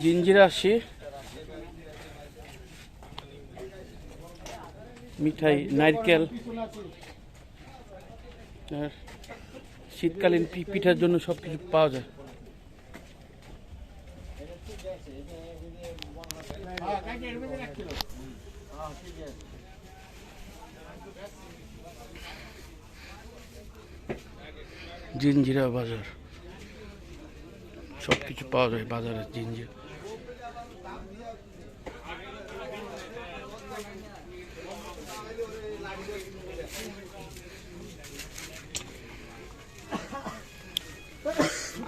জিঞ্জিরা আসি। মিঠাই নারকেল। আর শীতকালীন পিঠার জন্য সব কিছু পাওয়া যায়। জিঞ্জিরা বাজার। সব কিছু পাওয়া যায় বাজারে, জিঞ্জির।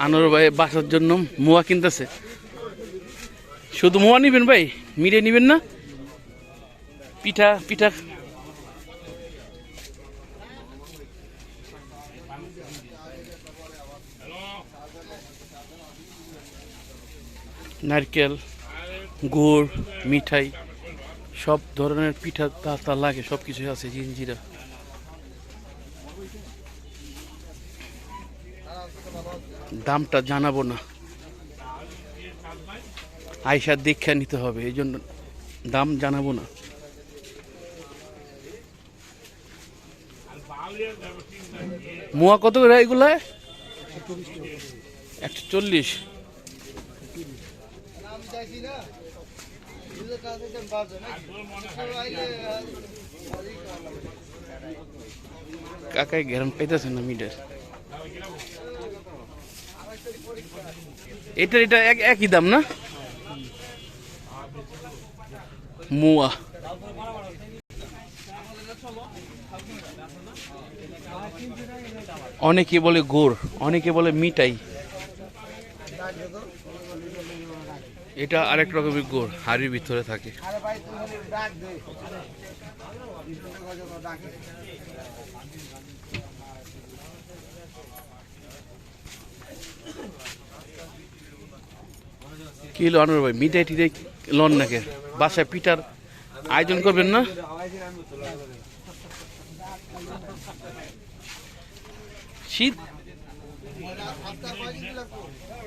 আনোর ভাই বাসার জন্য মোয়া কিনতেছে। শুধু মোয়া নিবেন ভাই? মিরে নিবেন না? পিঠা পিঠা। নারকেল, গুড়, মিঠাই, সব ধরনের পিঠা তা তা লাগে, সব কিছু আছে জিঞ্জিরা দামটা জানাব না। আয়সার দীক্ষা নিতে হবে, এই জন্য দাম জানাব না। মোয়া কত করে একশো চল্লিশ কাকাই গ্যারান পাইতেছে না মিটার এটা এটা এক একই দাম না? মুয়া। অনেকে বলে গুড়, অনেকে বলে মিঠাই। এটা আরেক রকমের গুড়, হাড়ির ভিতরে থাকে। কি লো আনোর ভাই, মিঠাই টিটাই লন নাকি? বাসায় পিঠার আয়োজন করবেন না? শীত? আর